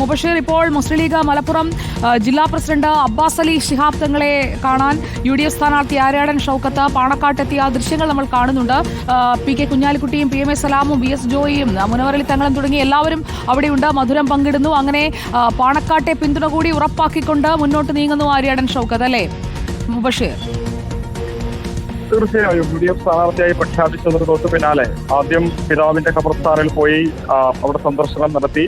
മുബഷീർ ഇപ്പോൾ മുസ്ലിം ലീഗ് മലപ്പുറം ജില്ലാ president Abbas Ali Shihab തങ്ങളെ കാണാൻ യു ഡി എഫ് സ്ഥാനാർത്ഥി ആര്യാടൻ ഷൌക്കത്ത് പാണക്കാട്ടെത്തിയ ദൃശ്യങ്ങൾ നമ്മൾ കാണുന്നുണ്ട്. പി കെ കുഞ്ഞാലിക്കുട്ടിയും പി എം എ സലാമും വി എസ് ജോയിയും മുനവറലി തങ്ങളും തുടങ്ങി എല്ലാവരും അവിടെയുണ്ട്. മധുരം പങ്കിടുന്നു. അങ്ങനെ പാണക്കാട്ടെ പിന്തുണ കൂടി ഉറപ്പാക്കിക്കൊണ്ട് മുന്നോട്ട് നീങ്ങുന്നു ആര്യാടൻ ഷൌക്കത്ത് അല്ലേ? മുബഷീർ. തീർച്ചയായും യു ഡി എഫ് സ്ഥാനാർത്ഥിയായി പ്രഖ്യാപിച്ചതിന് തൊട്ട് പിന്നാലെ ആദ്യം പിതാവിന്റെ ഖബർസ്ഥാനിൽ പോയി അവിടെ സന്ദർശനം നടത്തി.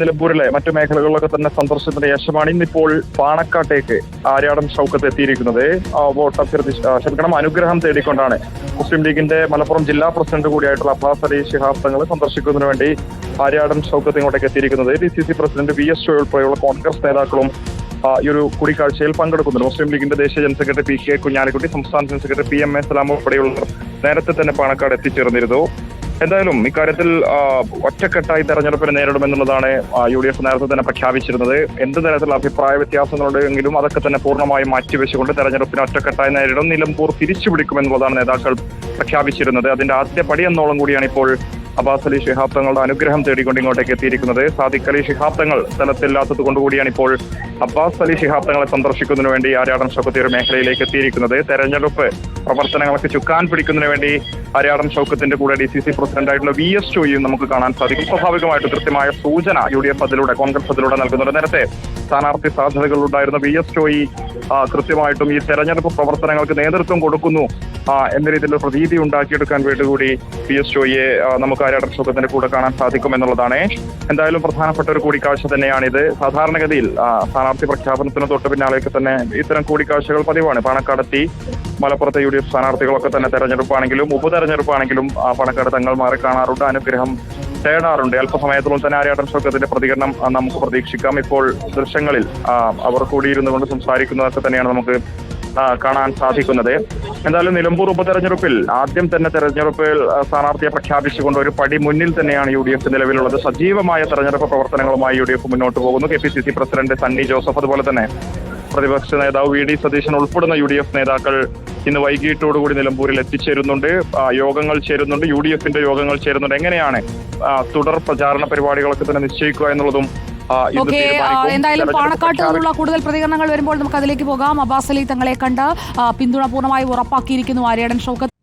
നിലമ്പൂരിലെ മറ്റു മേഖലകളിലൊക്കെ തന്നെ സന്ദർശനത്തിന് ശേഷമാണ് ഇന്നിപ്പോൾ പാണക്കാട്ടേക്ക് ആര്യാടൻ ഷൗക്കത്ത് എത്തിയിരിക്കുന്നത്. വോട്ട് അഭ്യർത്ഥി ക്ഷമിക്കണം അനുഗ്രഹം തേടിക്കൊണ്ടാണ് മുസ്ലിം ലീഗിന്റെ മലപ്പുറം ജില്ലാ പ്രസിഡന്റ് കൂടിയായിട്ടുള്ള അബ്ബാസ് അലി ശിഹാബ് തങ്ങൾ സന്ദർശിക്കുന്നതിന് വേണ്ടി ആര്യാടൻ ഷൗക്കത്ത് ഇങ്ങോട്ടേക്ക് എത്തിയിരിക്കുന്നത്. D C C president V S show ഉൾപ്പെടെയുള്ള കോൺഗ്രസ് നേതാക്കളും ഈ ഒരു കൂടിക്കാഴ്ചയിൽ പങ്കെടുക്കുന്നുണ്ട്. മുസ്ലിം ലീഗിന്റെ ദേശീയ general secretary P K Kunhalikutty സംസ്ഥാന general secretary P M A Salam ഉൾപ്പെടെയുള്ളവർ നേരത്തെ തന്നെ പാണക്കാട് എത്തിച്ചേർന്നിരുന്നു. എന്തായാലും ഇക്കാര്യത്തിൽ ഒറ്റക്കെട്ടായി തെരഞ്ഞെടുപ്പിനെ നേരിടുമെന്നുള്ളതാണ് യു ഡി എഫ് നേരത്തെ തന്നെ പ്രഖ്യാപിച്ചിരുന്നത്. എന്ത് തരത്തിലുള്ള അഭിപ്രായ വ്യത്യാസങ്ങളുണ്ടെങ്കിലും അതൊക്കെ തന്നെ പൂർണമായും മാറ്റിവെച്ചുകൊണ്ട് തെരഞ്ഞെടുപ്പിനെ ഒറ്റക്കെട്ടായി നേരിടും. നിലമ്പൂർ തിരിച്ചുപിടിക്കുമെന്നുള്ളതാണ് നേതാക്കൾ പ്രഖ്യാപിച്ചിരുന്നത്. അതിന്റെ ആദ്യ പടി എന്നോളം കൂടിയാണ് ഇപ്പോൾ അബ്ബാസ് അലി ഷിഹാബ് തങ്ങളുടെ അനുഗ്രഹം തേടിക്കൊണ്ട് ഇങ്ങോട്ടേക്ക് എത്തിയിരിക്കുന്നത്. സാദിഖ് അലി ഷിഹാബ് തങ്ങൾ സ്ഥലത്തില്ലാത്തത് കൊണ്ടുകൂടിയാണ് ഇപ്പോൾ അബ്ബാസ് അലി ഷിഹാബ് തങ്ങളെ സന്ദർശിക്കുന്നതിന് വേണ്ടി ആര്യാടൻ ശക്തി മേഖലയിലേക്ക് എത്തിയിരിക്കുന്നത്. തെരഞ്ഞെടുപ്പ് പ്രവർത്തനങ്ങൾക്ക് ചുക്കാൻ പിടിക്കുന്നതിന് വേണ്ടി ഹരിയാടൻ ഷൗക്കത്തിന്റെ കൂടെ ഡി സി സി പ്രസിഡന്റായിട്ടുള്ള വി എസ് ചോയും നമുക്ക് കാണാൻ സാധിക്കും. സ്വാഭാവികമായിട്ട് കൃത്യമായ സൂചന യു ഡി എഫ് അതിലൂടെ കോൺഗ്രസ് അതിലൂടെ നൽകുന്നുണ്ട്. നേരത്തെ സ്ഥാനാർത്ഥി സാധ്യതകളുണ്ടായിരുന്ന വി എസ് ചോയി കൃത്യമായിട്ടും ഈ തെരഞ്ഞെടുപ്പ് പ്രവർത്തനങ്ങൾക്ക് നേതൃത്വം കൊടുക്കുന്നു. എന്ന രീതിയിലുള്ള പ്രതീതി ഉണ്ടാക്കിയെടുക്കാൻ വേണ്ടി കൂടി പി എസ് ചോയെ നമുക്ക് ആര്യാടൻ സുഖത്തിന്റെ കൂടെ കാണാൻ സാധിക്കും എന്നുള്ളതാണ്. എന്തായാലും പ്രധാനപ്പെട്ട ഒരു കൂടിക്കാഴ്ച തന്നെയാണിത്. സാധാരണഗതിയിൽ സ്ഥാനാർത്ഥി പ്രഖ്യാപനത്തിന് തൊട്ട് പിന്നാലെയൊക്കെ തന്നെ ഇത്തരം കൂടിക്കാഴ്ചകൾ പതിവാണ്. പാണക്കാടെത്തി മലപ്പുറത്തെ യു ഡി എഫ് സ്ഥാനാർത്ഥികളൊക്കെ തന്നെ തെരഞ്ഞെടുപ്പാണെങ്കിലും ഉപതെരഞ്ഞെടുപ്പാണെങ്കിലും ആ, തങ്ങൾ മാറി കാണാറുണ്ട്. അനുഗ്രഹം തേടാറുണ്ട്. അല്പസമയത്തിനുള്ളിൽ തന്നെ ആര്യാടൻ സ്വർഗത്തിന്റെ പ്രതികരണം നമുക്ക് പ്രതീക്ഷിക്കാം. ഇപ്പോൾ ദൃശ്യങ്ങളിൽ അവർ കൂടിയിരുന്നു കൊണ്ട് സംസാരിക്കുന്നതൊക്കെ തന്നെയാണ് നമുക്ക് കാണാൻ സാധിക്കുന്നത്. എന്തായാലും നിലമ്പൂർ ഉപതെരഞ്ഞെടുപ്പിൽ ആദ്യം തന്നെ തെരഞ്ഞെടുപ്പിൽ സ്ഥാനാർത്ഥിയെ പ്രഖ്യാപിച്ചുകൊണ്ട് ഒരു പടി മുന്നിൽ തന്നെയാണ് യു ഡി എഫ് നിലവിലുള്ളത്. സജീവമായ തെരഞ്ഞെടുപ്പ് പ്രവർത്തനങ്ങളുമായി യു ഡി എഫ് മുന്നോട്ട് പോകുന്നു. K P C C president Sunny Joseph അതുപോലെ തന്നെ പ്രതിപക്ഷ നേതാവ് വി ഡി സതീശൻ ഉൾപ്പെടുന്ന യു ഡി എഫ് നേതാക്കൾ ഇന്ന് വൈകിട്ടോടുകൂടി നിലമ്പൂരിൽ എത്തിച്ചേരുന്നുണ്ട്. യോഗങ്ങൾ ചേരുന്നുണ്ട്. യു ഡി എഫിന്റെ യോഗങ്ങൾ ചേരുന്നുണ്ട്. എങ്ങനെയാണ് തുടർ പ്രചാരണ പരിപാടികളൊക്കെ തന്നെ നിശ്ചയിക്കുക എന്നുള്ളതും ഓക്കെ. എന്തായാലും പാണക്കാട്ട് നിന്നുള്ള കൂടുതൽ പ്രതികരണങ്ങൾ വരുമ്പോൾ നമുക്ക് അതിലേക്ക് പോകാം. അബ്ബാസ് അലി തങ്ങളെ കണ്ട് പിന്തുണ പൂർണമായി ഉറപ്പാക്കിയിരിക്കുന്നു. ആര്യാടൻ ഷൗക്കത്ത്